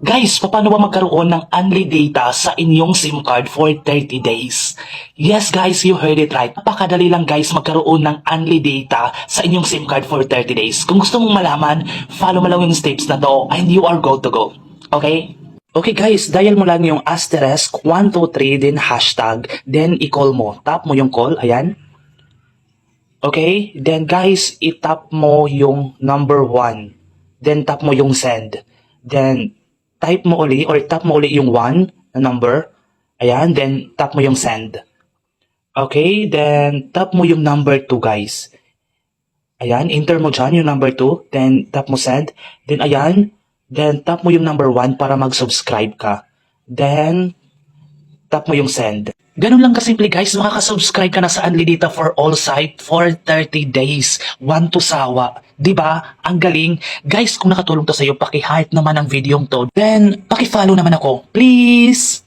Guys, paano ba magkaroon ng unlimited data sa inyong SIM card for 30 days? Yes guys, you heard it right. Napakadali lang guys magkaroon ng unlimited data sa inyong SIM card for 30 days. Kung gusto mong malaman, follow mo lang yung steps na to and you are good to go. Okay? Okay guys, dial mo lang yung asterisk 123 then hashtag then i-call mo. Tap mo yung call, ayan. Okay? Then guys, i-tap mo yung number 1. Then tap mo yung send. Then type mo uli or tap mo uli yung 1 na number. Ayan, then tap mo yung send. Okay, then tap mo yung number 2 guys. Ayan, enter mo dyan yung number 2, then tap mo send. Then ayan, then tap mo yung number 1 para mag-subscribe ka. Then, tap mo yung send. Ganun lang kasimple guys, makakasubscribe ka na sa Unlidita for all site for 30 days. One to sawa. ba? Ang galing. Guys, kung nakatulong to sa iyo, paki-heart naman ang video to. Then, paki-follow naman ako. Please!